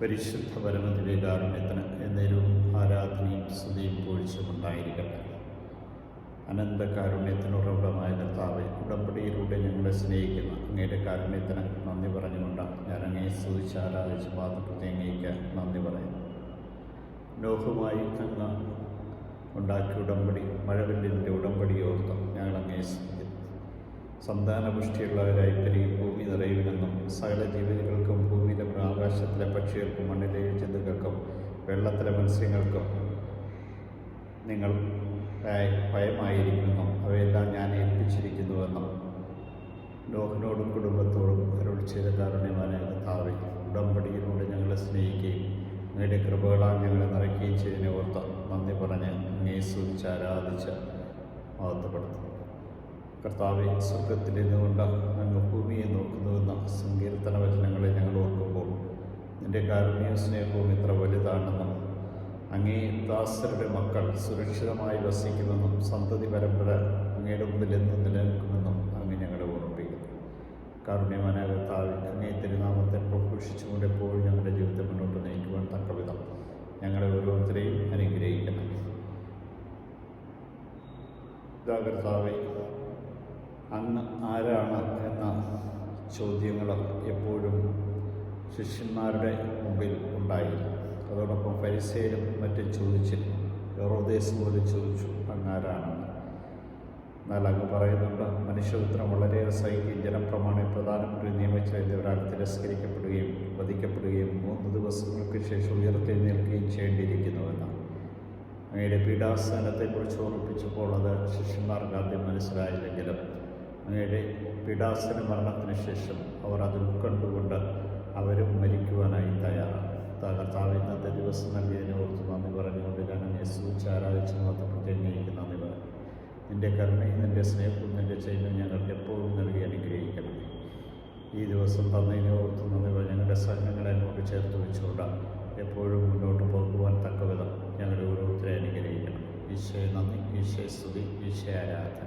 പരിശുദ്ധ പരമദിവ്യകാരുണ്യത്തിന് എന്നേരും ആരാധനയും സ്തുതിയും പൊഴിച്ചും ഉണ്ടായിരിക്കട്ടെ. അനന്ത കാരുണ്യത്തിനുറവിടമായ കർത്താവ് ഉടമ്പടിയിലൂടെ ഞങ്ങളെ സ്നേഹിക്കുന്ന അങ്ങയുടെ കാരുണ്യത്തിന് നന്ദി പറഞ്ഞുകൊണ്ട് ഞാൻ അങ്ങയെ സ്തുതിച്ച് ആരാധിച്ച് പാദപ്രതി അങ്ങേക്ക് നന്ദി പറയുന്നു. നോഹുമായി അങ്ങ് ഉണ്ടാക്കിയ ഉടമ്പടി മഴവില്ലിന്റെ ഉടമ്പടി ഓർത്ത് ഞങ്ങൾ അങ്ങേ സന്താനപുഷ്ടിയുള്ളവരായി പെരുകി ഭൂമി നിറയുമെന്നും സകല ജീവികൾക്കും ഭൂമിയിലെ ആകാശത്തിലെ പക്ഷികൾക്കും മണ്ണിലെ ജന്തുക്കൾക്കും വെള്ളത്തിലെ മത്സ്യങ്ങൾക്കും നിങ്ങൾ ഭയ- ഭയമായിരിക്കുന്നു. അവയെല്ലാം ഞാൻ ഏൽപ്പിച്ചിരിക്കുന്നുവെന്നും ലോഹനോടും കുടുംബത്തോടും അരുൾ ചെയ്ത കാരുണ്യമായ കർത്താവെ ഉടമ്പടിയിലൂടെ ഞങ്ങളെ സ്നേഹിക്കുകയും അങ്ങയുടെ കൃപകളാൽ ഞങ്ങളെ നിറയ്ക്കുകയും ചെയ്തതിനെ ഓർത്ത് നന്ദി പറഞ്ഞ് അങ്ങേ ആരാധിച്ച് മഹത്വപ്പെടുത്തുന്നു. കർത്താവെ സ്വർഗത്തിൽ നിന്നുകൊണ്ട് അങ്ങ് ഭൂമിയെ നോക്കുന്നുവെന്ന സങ്കീർത്തന നിന്റെ കാരുണ്യവും സ്നേഹവും ഇത്ര വലുതാണെന്നും അങ്ങേ ദാസരുടെ മക്കൾ സുരക്ഷിതമായി വസിക്കുമെന്നും സന്തതി പരമ്പര അങ്ങയുടെ മുമ്പിൽ എന്നും നിലനിൽക്കുമെന്നും അങ്ങ് ഞങ്ങളെ ഓർമ്മിപ്പിക്കുന്നു. കാരുണ്യവാനായ കർത്താവ് അങ്ങേ തിരുനാമത്തെ പ്രഘോഷിച്ചുകൊണ്ട് എപ്പോഴും ഞങ്ങളുടെ ജീവിതത്തെ മുന്നോട്ട് നയിക്കുവാൻ തക്കവിധം ഞങ്ങളെ ഓരോരുത്തരെയും അനുഗ്രഹിക്കണം ജാഗ്രതാവെ അങ്ങ് ആരാണ് എന്ന ചോദ്യങ്ങൾ എപ്പോഴും ശിഷ്യന്മാരുടെ മുമ്പിൽ ഉണ്ടായി. അതോടൊപ്പം പരിസേരും മറ്റും ചോദിച്ചിരുന്നു ഏറോദേശം പോലെ ചോദിച്ചു അങ്ങാരാണെന്ന് എന്നാൽ അങ്ങ് പറയുന്നുണ്ട് മനുഷ്യപുത്രം വളരെയേറെ സഹിക്കുകയും ജനപ്രമാണി പ്രധാനമന്ത്രി നിയമിച്ച ഒരാൾ തിരസ്കരിക്കപ്പെടുകയും വധിക്കപ്പെടുകയും മൂന്ന് ദിവസങ്ങൾക്ക് ശേഷം ഉയർത്തെഴുന്നേൽക്കുകയും ചെയ്യേണ്ടിയിരിക്കുന്നുവെന്ന് അങ്ങയുടെ പീഡാസനത്തെക്കുറിച്ച് ഓർമ്മിപ്പിച്ചപ്പോൾ അത് ശിഷ്യന്മാർക്ക് ആദ്യം മനസ്സിലായില്ലെങ്കിലും അങ്ങയുടെ പീഡാസന മരണത്തിന് ശേഷം അവർ അത് ഉൾക്കൊണ്ടുകൊണ്ട് അവരും മരിക്കുവാനായി തയ്യാറാണ്. കർത്താവ് ഇന്നത്തെ ദിവസം നൽകിയതിനെ ഓർത്ത് നന്ദി പറഞ്ഞുകൊണ്ട് ഞാൻ സൂചിച്ച് ആരാധിച്ച് മഹത്വപ്രത്യേകിക്ക് നന്ദി പറഞ്ഞു. നിന്റെ കരുണയും നിന്റെ സ്നേഹവും നിന്റെ ചെയ്യുന്ന ഞങ്ങൾക്ക് എപ്പോഴും നൽകി അനുഗ്രഹിക്കണം ഈ ദിവസം തന്നതിനെ ഓർത്ത് നന്ദി പറഞ്ഞു. ഞങ്ങളുടെ സഹനങ്ങളെ അങ്ങോട്ട് ചേർത്ത് വെച്ചുകൊണ്ടാണ് എപ്പോഴും മുന്നോട്ട് പോകുവാൻ തക്കവിധം ഞങ്ങളുടെ ഓരോരുത്തരെ അനുഗ്രഹിക്കണം. ഈശോയെ നന്ദി. ഈശോയെ സ്തുതി. ഈശോയെ ആരാധന.